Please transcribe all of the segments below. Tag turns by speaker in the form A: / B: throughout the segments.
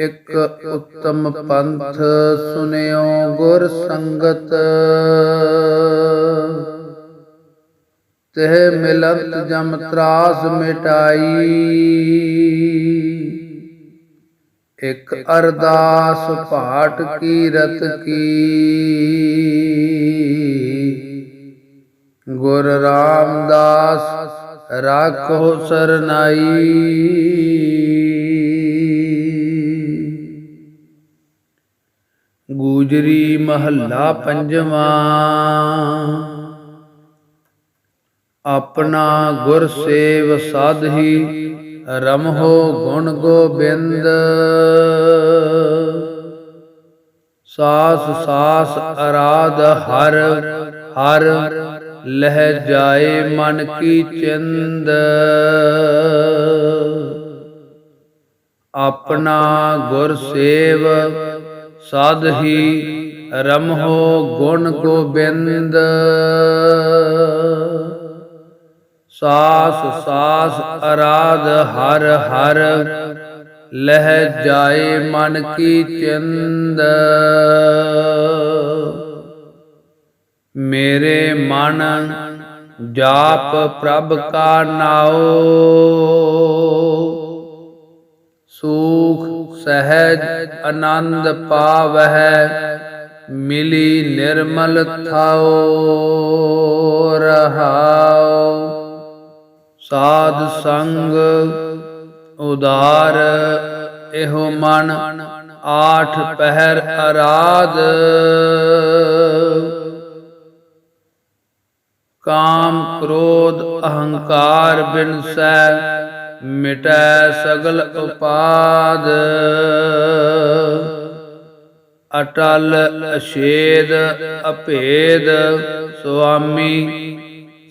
A: ਇਕ ਉੱਤਮ ਪੰਥ ਸੁਨਿਓ ਗੁਰ ਸੰਗਤ। ਤਹਿ ਮਿਲਤ ਜਮ ਤਰਾਸ ਮਿਟਾਈ। ਇਕ ਅਰਦਾਸ ਭਾਟ ਕੀਰਤ ਕੀ। ਗੁਰ ਰਾਮਦਾਸ, ਰਾਖੋ ਸਰਨਾਈ। ਗੂਜਰੀ ਮਹੱਲਾ ਪੰਜਵਾਂ। ਆਪਣਾ ਗੁਰ ਸੇਵ ਸਾਧੀ ਰਮਹੋ ਗੁਣ ਗੋਬਿੰਦ। ਸਾਸ ਸਾਸ ਅਰਾਧ ਹਰ ਹਰ ਲਹਿ ਜਾਏ ਮਨ ਕੀ ਚਿੰਦ। ਆਪਣਾ ਗੁਰ ਸੇਵ ਸਾਧੀ ਰਮਹੋ ਗੁਣ ਗੋਬਿੰਦ। ਸਾਸ ਸਾਸ ਅਰਾਧ ਹਰ ਹਰ, ਲਹਿ ਜਾਏ ਮਨ ਕੀ ਚਿੰਦ। ਮੇਰੇ ਮਨ ਜਾਪ ਪ੍ਰਭ ਕਾ ਨਾਉ। ਸੂ ਸਹਿਜ ਆਨੰਦ ਪਾਵਹਿ, ਮਿਲੀ ਨਿਰਮਲ ਥਾਉ, ਰਹਾਉ। ਸਾਧ ਸੰਗ ਉਦਾਰ ਇਹੋ ਮਨ ਆਠ ਪਹਿਰ ਅਰਾਧ। ਕਾਮ ਕ੍ਰੋਧ ਅਹੰਕਾਰ ਬਿਨਸੈ ਮਿਟੈ ਸਗਲ ਉਪਾਦ। ਅਟਲ ਅਸ਼ੇਦ ਅਭੇਦ। ਸੁਆਮੀ,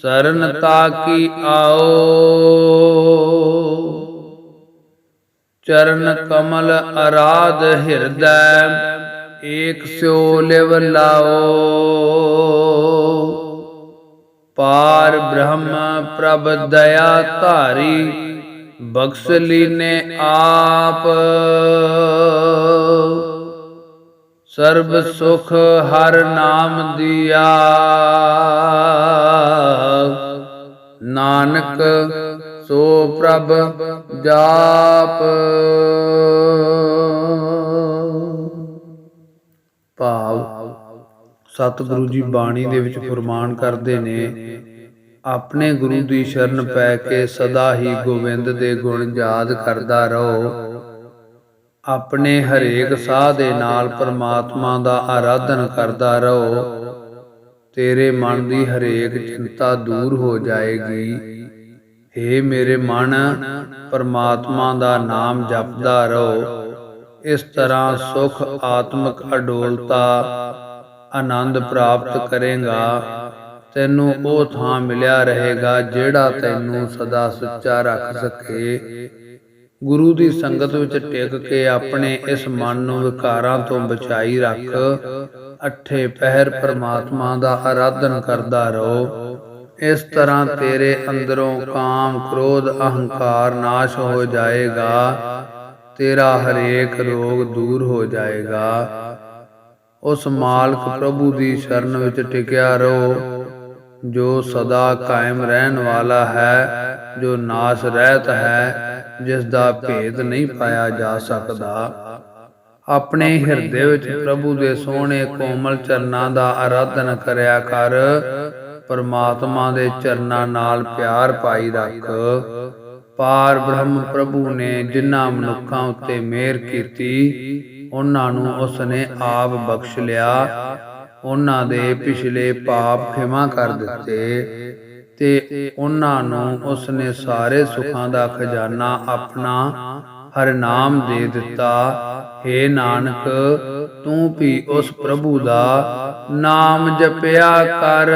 A: ਸ਼ਰਨ ਤਾਕੀ ਆਓ। ਚਰਨ ਕਮਲ ਅਰਾਧ ਹਿਰਦੈ, ਏਕ ਸਿਓ ਲਿਵ ਲਾਓ। ਪਾਰ ਬ੍ਰਹਮ ਪ੍ਰਭ ਦਇਆ ਧਾਰੀ ਬਖਸ਼ ਲੀਨੇ ਆਪ। ਸਰਬ ਸੁਖ ਹਰ ਨਾਮ ਦਿਆ। ਨਾਨਕ ਸੋ ਪ੍ਰਭ ਜਾਪ। ਭਾਵ ਸਤਿਗੁਰੂ ਜੀ ਬਾਣੀ ਦੇ ਵਿੱਚ ਫਰਮਾਨ ਕਰਦੇ ਨੇ ਆਪਣੇ ਗੁਰੂ ਦੀ ਸ਼ਰਨ ਪੈ ਕੇ ਸਦਾ ਹੀ ਗੋਬਿੰਦ ਦੇ ਗੁਣ ਯਾਦ ਕਰਦਾ ਰਹੋ। ਆਪਣੇ ਹਰੇਕ ਸਾਹ ਦੇ ਨਾਲ ਪਰਮਾਤਮਾ ਦਾ ਆਰਾਧਨ ਕਰਦਾ ਰਹੋ। ਤੇਰੇ ਮਨ ਦੀ ਹਰੇਕ ਚਿੰਤਾ ਦੂਰ ਹੋ ਜਾਏਗੀ। ਏ ਮੇਰੇ ਮਨ, ਪਰਮਾਤਮਾ ਦਾ ਨਾਮ ਜਪਦਾ ਰਹੋ। ਇਸ ਤਰ੍ਹਾਂ ਸੁਖ, ਆਤਮਿਕ ਅਡੋਲਤਾ ਆਨੰਦ ਪ੍ਰਾਪਤ ਕਰੇਗਾ। ਤੈਨੂੰ ਉਹ ਥਾਂ ਮਿਲਿਆ ਰਹੇਗਾ ਜਿਹੜਾ ਤੈਨੂੰ ਸਦਾ ਸੁੱਚਾ ਰੱਖ ਸਕੇ। ਗੁਰੂ ਦੀ ਸੰਗਤ ਵਿੱਚ ਟਿਕ ਕੇ ਆਪਣੇ ਇਸ ਮਨ ਨੂੰ ਵਿਕਾਰਾਂ ਤੋਂ ਬਚਾਈ ਰੱਖ। ਅਠੇ ਪਹਿਰ ਪ੍ਰਮਾਤਮਾ ਦਾ ਆਰਾਧਨ ਕਰਦਾ ਰਹੋ। ਇਸ ਤਰ੍ਹਾਂ ਤੇਰੇ ਅੰਦਰੋਂ ਕਾਮ, ਕ੍ਰੋਧ, ਅਹੰਕਾਰ ਨਾਸ਼ ਹੋ ਜਾਏਗਾ। ਤੇਰਾ ਹਰੇਕ ਰੋਗ ਦੂਰ ਹੋ ਜਾਏਗਾ। ਉਸ ਮਾਲਕ ਪ੍ਰਭੂ ਦੀ ਸ਼ਰਨ ਵਿੱਚ ਟਿਕਿਆ ਰਹੋ। ਜੋ ਸਦਾ ਕਾਇਮ ਰਹਿਣ ਵਾਲਾ ਹੈ, ਜੋ ਨਾਸ਼ ਰਹਿਤ ਹੈ, ਜਿਸ ਦਾ ਭੇਦ ਨਹੀਂ ਪਾਇਆ ਜਾ ਸਕਦਾ। ਆਪਣੇ ਹਿਰਦੇ ਵਿੱਚ ਪ੍ਰਭੂ ਦੇ ਸੋਹਣੇ ਕੋਮਲ ਚਰਨਾਂ ਦਾ ਆਰਾਧਨ ਕਰਿਆ ਕਰ, ਪਰਮਾਤਮਾ ਦੇ ਚਰਨਾਂ ਨਾਲ ਪਿਆਰ ਪਾਈ ਰੱਖ। ਪਾਰ ਬ੍ਰਹਮ ਪ੍ਰਭੂ ਨੇ ਜਿਨ੍ਹਾਂ ਮਨੁੱਖਾਂ ਉੱਤੇ ਮਿਹਰ ਕੀਤੀ, ਉਹਨਾਂ ਨੂੰ ਉਸ ਨੇ ਆਪ ਬਖਸ਼ ਲਿਆ ਉਹਨਾਂ ਦੇ ਪਿਛਲੇ ਪਾਪ ਖਿਮਾ ਕਰ ਦਿੱਤੇ ਤੇ ਉਹਨਾਂ ਨੂੰ ਉਸ ਨੇ ਸਾਰੇ ਸੁੱਖਾਂ ਦਾ ਖਜ਼ਾਨਾ ਆਪਣਾ ਹਰਨਾਮ ਦੇ ਦਿੱਤਾ। ਏ ਨਾਨਕ ਤੂੰ ਵੀ ਉਸ ਪ੍ਰਭੂ ਦਾ ਨਾਮ ਜਪਿਆ ਕਰ।